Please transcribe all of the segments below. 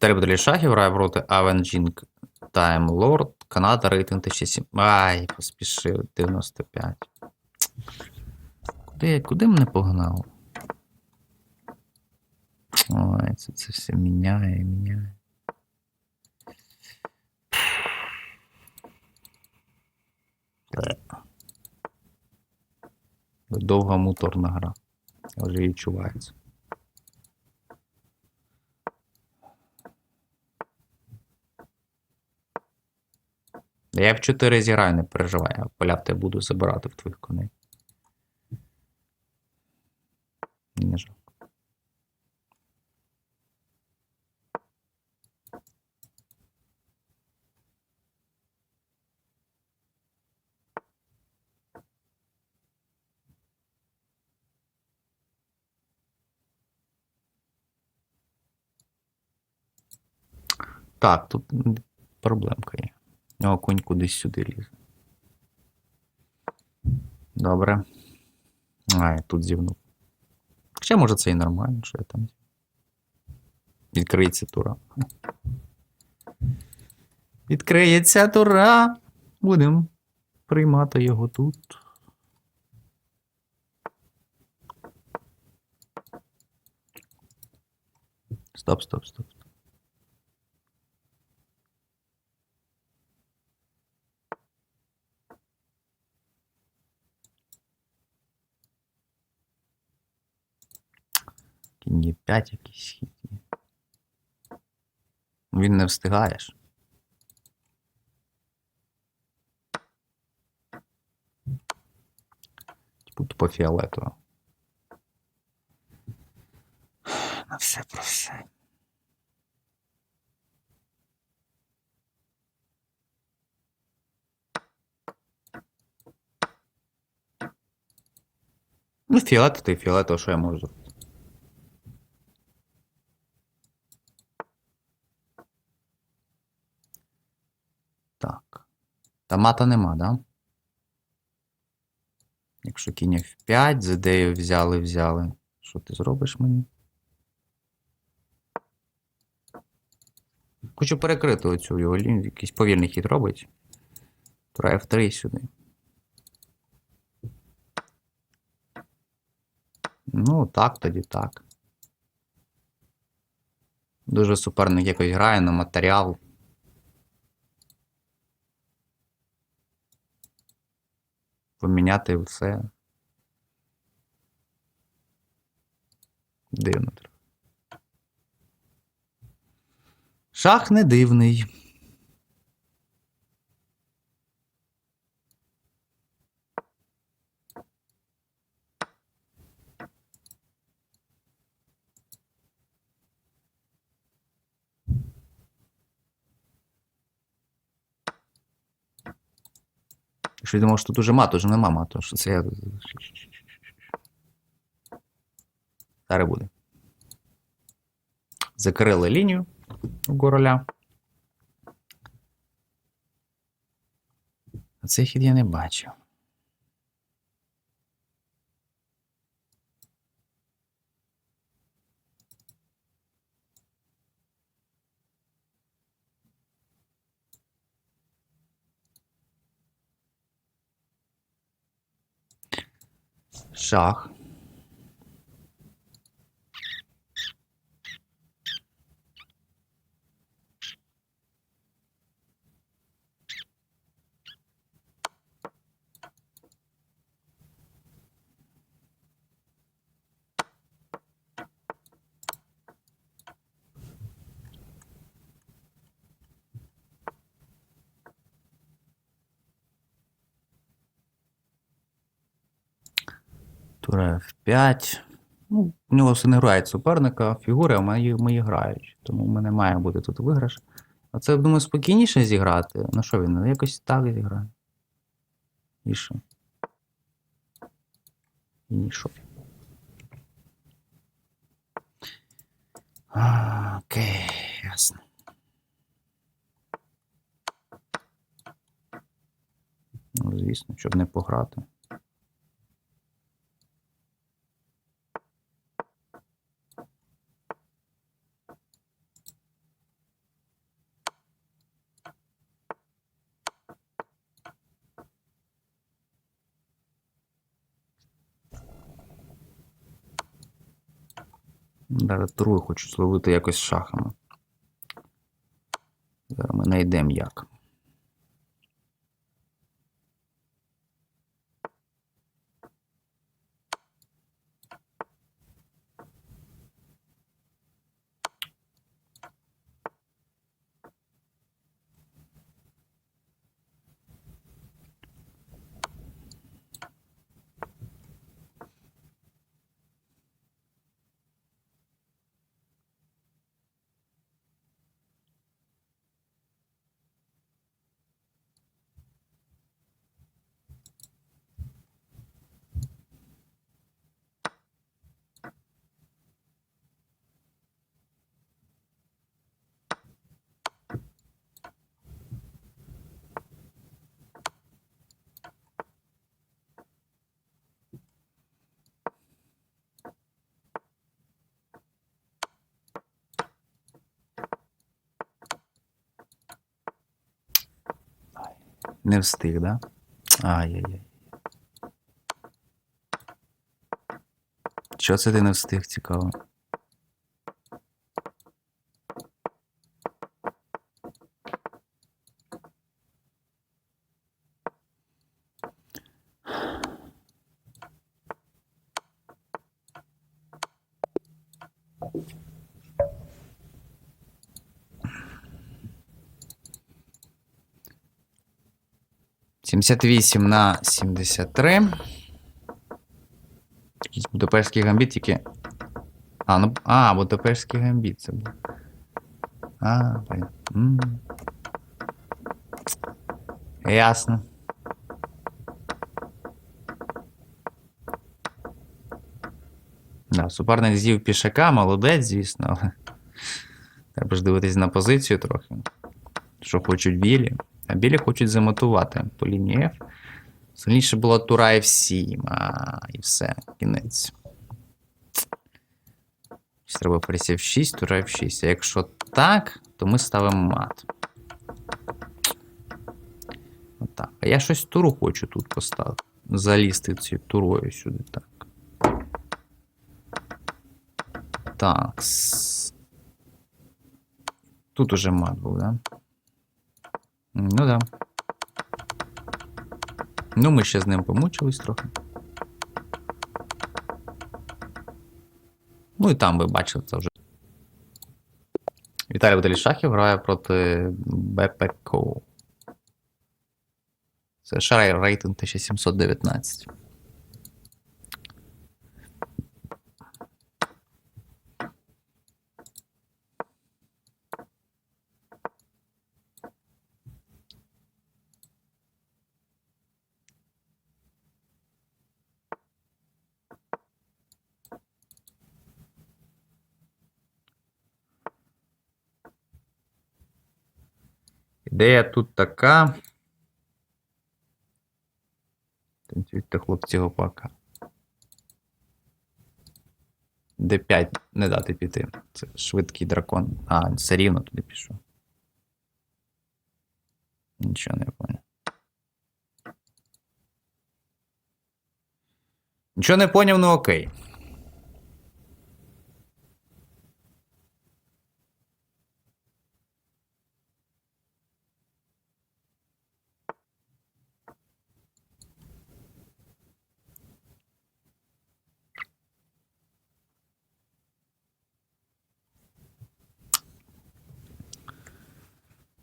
Три баталії шахів грає проти Avenging Time Lord. Канада рейтинг 1007. Ай, поспішив 95. Куди, куди мене погнав? Ой, це, це все міняє, міняє. Довга муторна гра. Вже відчувається. Я в 4 зіграю, не переживай, я поля в тебе буду забирати в твоїх коней. Не жалко. Так, тут проблемка є. Нього конь кудись сюди лізе. Добре. А, я тут зівнув. Хоча, може, це і нормально, що я там. Відкриється тура. Відкриється тура. Будемо приймати його тут. Стоп, стоп, стоп. стоп. 5 якийсь хід. Він не встигаєш. Типу тупо фіолетово. На все про все. Ну, фіолетово, то і фіолетово, що я можу зробити? Так. Та мата нема, да? Якщо кінь F5, з ідеєю взяли, взяли. Що ти зробиш мені? Хочу перекрити оцю його лінію, якийсь повільний хід робить. Тура F3 сюди. Ну, так, тоді так. Дуже суперник якось грає на матеріал. Поміняти все. Дивно. Шах не дивний. Якщо я думав, що тут уже мат, нема мату, що це я. Зараз буде. Закрили лінію короля. Цей хід я не бачив. Шах. Тура F5. Ну, у нього все не грають суперника, фігури, мої, мої грають. Тому в мене має бути тут виграш. А це, думаю, спокійніше зіграти. На що він? Ну, якось так зіграє. І що? І. А, Окей, ясно. Ну, звісно, щоб не пограти. Зараз туру хочу зловити якось шахами. Зараз ми знайдемо як. Не встиг, да? Ай-яй-яй. Що це ти не встиг, цікаво? Сімдесят вісім на сімдесят три. Якийсь Будапештський гамбіт тільки. А, ну. А, Будапештський гамбіт це був. А. М. Ясно. Да, суперник з'їв пішака, молодець, звісно, але треба ж дивитись на позицію трохи. Що хочуть білі. А білі хочуть замотувати по лінії F. Сильніше була тура F7, а, і все, кінець. Треба ферзь F6, тура F6. А якщо так, то ми ставимо мат. Отак. А я щось туру хочу тут поставити. Залізти цією турою сюди, так. Так. Тут уже мат був, да? Ну да. Ну, ми ще з ним помучились трохи. Ну і там ви бачили це вже. Віталій Баталій Шахів грає проти БПКО. Це шарай рейтинг 1719. Ідея тут така. Танцюйте, хлопці, гопака. Д5 не дати піти. Це швидкий дракон. А, все рівно туди пішов. Нічого не поняв. Нічого не поняв, ну окей.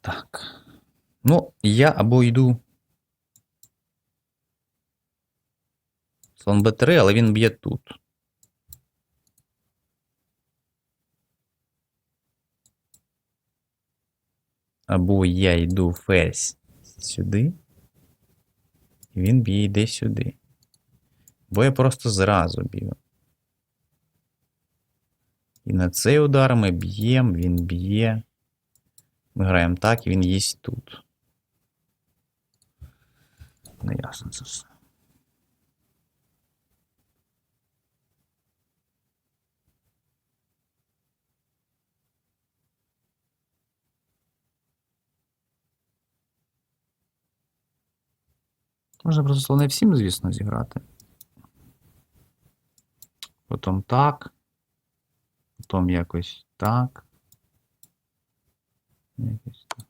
Так. Ну, я або йду. Слон Б3, але він б'є тут. Або я йду ферзь сюди. І він б'є йде сюди. Бо я просто зразу б'ю. І на цей удар ми б'ємо, він б'є. Ми граємо так, і він їсть тут. Не ясно це все. Можна просто слони всім, звісно, зіграти. Потім так. потім якось так. Якось так.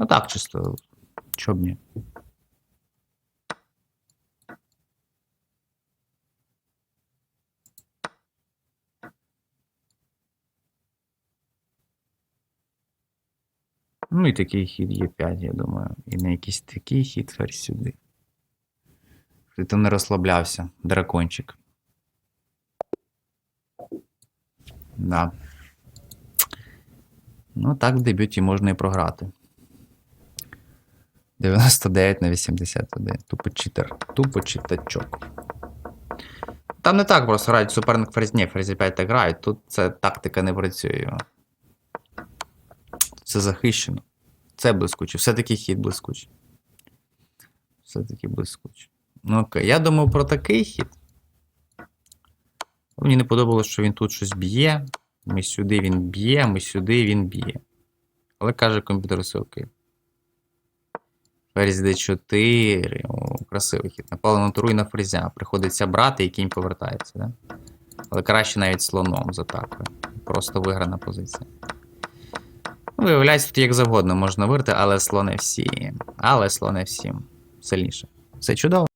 Ну так, чисто. Чоб ні. Ну і такий хід є 5, я думаю. І на якийсь такий хід ферзь сюди. Ти там не розслаблявся, дракончик. Да. Ну, так в дебюті можна і програти. 99 на 81. Тупо читер. Тупо читачок. Там не так просто грають суперник ферзь. Ні, ферзь 5 так грають. Тут це тактика не працює. Це захищено. Це блискуче. Все-таки хід блискучий. Все-таки блискучий. Ну окей, я думав про такий хід. Мені не подобалося, що він тут щось б'є. Ми сюди він б'є, ми сюди він б'є. Але каже комп'ютер все окей. Ферзь d4. О, красивий хід. Напали на туру і на ферзя. Приходиться брати, і кінь повертається, да? Але краще навіть слоном з атакою. Просто виграна позиція. Ну, Виявляється, тут як завгодно можна вирти, але слони всі. Але слони всім. Сильніше. Все чудово.